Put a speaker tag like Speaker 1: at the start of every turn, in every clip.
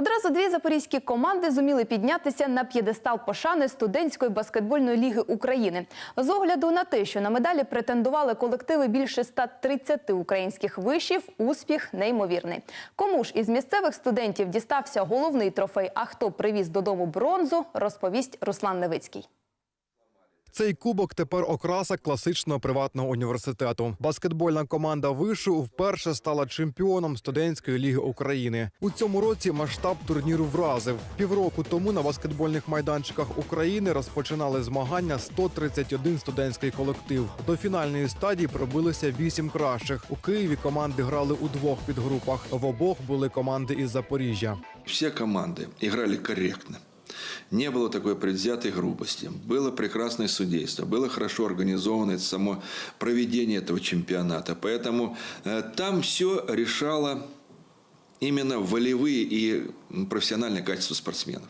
Speaker 1: Одразу дві запорізькі команди зуміли піднятися на п'єдестал пошани студентської баскетбольної ліги України. З огляду на те, що на медалі претендували колективи більше 130 українських вишів, успіх неймовірний. Кому ж із місцевих студентів дістався головний трофей, а хто привіз додому бронзу, розповість Руслан Левицький.
Speaker 2: Цей кубок тепер окраса класичного приватного університету. Баскетбольна команда вишу вперше стала чемпіоном студентської ліги України. У цьому році масштаб турніру вразив. Півроку тому на баскетбольних майданчиках України розпочинали змагання 131 студентський колектив. До фінальної стадії пробилися вісім кращих. У Києві команди грали у двох підгрупах. В обох були команди із Запоріжжя.
Speaker 3: Все команды играли корректно. Не было такой предвзятой грубости. Было прекрасное судейство. Было хорошо организовано само проведение этого чемпионата. Поэтому э, там все решало именно волевые и профессиональные качества спортсменов.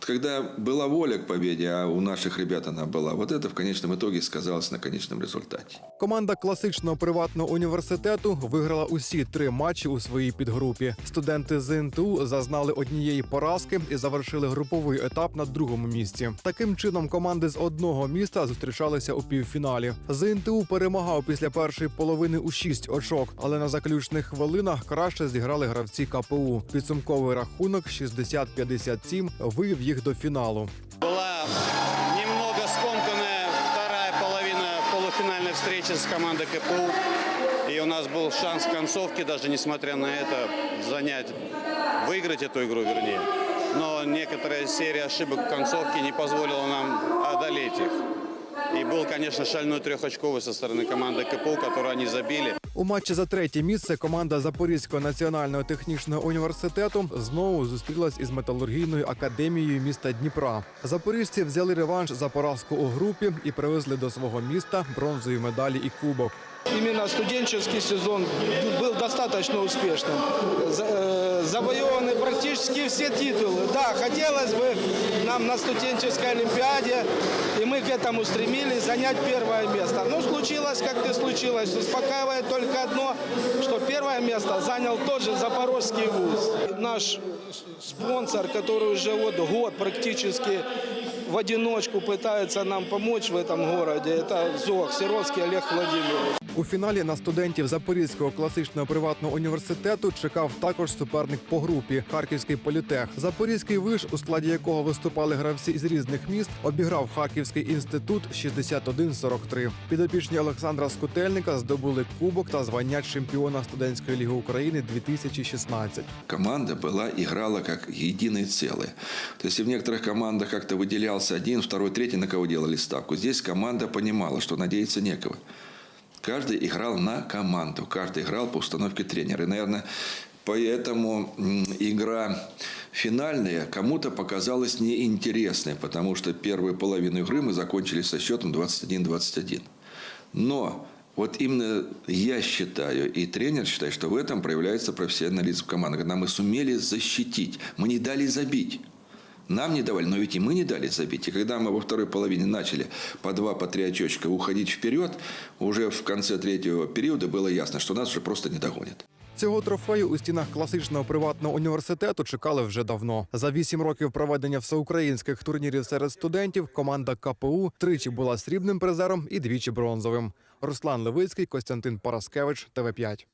Speaker 3: Вот когда была воля к победе, а у наших ребят она была, вот это в конечном итоге сказалось на конечном результате.
Speaker 2: Команда класичного приватного університету виграла усі три матчі у своїй підгрупі. Студенти з НТУ зазнали однієї поразки і завершили груповий етап на другому місці. Таким чином, команди з одного міста зустрічалися у півфіналі. З НТУ перемагав після першої половини у шість очок, але на заключних хвилинах краще зіграли гравці КПУ. Підсумковий рахунок 60-57 вивів їх до фіналу.
Speaker 4: Была немного скомканная вторая половина полуфинальной встречи с командой КПУ. И у нас был шанс в концовке, даже несмотря на это, занять, выиграть эту игру, вернее. Но некоторая серия ошибок в концовке не позволила нам одолеть их. И был, конечно, шальной трехочковый со стороны команды КПУ, которую они забили.
Speaker 2: У матчі за третє місце команда Запорізького національного технічного університету знову зустрілась із металургійною академією міста Дніпра. Запоріжці взяли реванш за поразку у групі і привезли до свого міста бронзові медалі і кубок.
Speaker 5: Именно студенческий сезон был достаточно успешным. Практически все титулы. Да, хотелось бы нам на студенческой олимпиаде, и мы к этому стремились, занять первое место. Но случилось, как то случилось. Успокаивает только одно, что первое место занял тот же Запорожский вуз. Наш спонсор, который уже вот год практически в одиночку пытается нам помочь в этом городе, это ЗОГ, Серовский Олег Владимирович.
Speaker 2: У фіналі на студентів Запорізького класичного приватного університету чекав також суперник по групі Харківський політех. Запорізький виш, у складі якого виступали гравці із різних міст, обіграв Харківський інститут 61-43. Підопічні Олександра Скутельника здобули кубок та звання чемпіона студентської ліги України 2016.
Speaker 3: команда была, играла как единое целое. То есть, если в некоторых командах как-то выделялся один, второй, третий, на кого делали ставку, здесь команда понимала, что надеяться некого. Каждый играл на команду, каждый играл по установке тренера. И, наверное, поэтому игра финальная кому-то показалась неинтересной, потому что первую половину игры мы закончили со счетом 21-21. Но вот именно я считаю, и тренер считает, что в этом проявляется профессионализм команды. Когда мы сумели защитить, мы не дали забить. Нам не давали, но ведь и мы не дали забить. И когда мы во второй половине начали по два, по три очечка уходить вперед, уже в конце третьего периода было ясно, что нас уже просто не догонят.
Speaker 2: Цього трофею у стінах класичного приватного університету чекали вже давно. За вісім років проведення всеукраїнських турнірів серед студентів команда КПУ тричі була срібним призером і двічі бронзовим. Руслан Левицький, Костянтин Параскевич, ТВ 5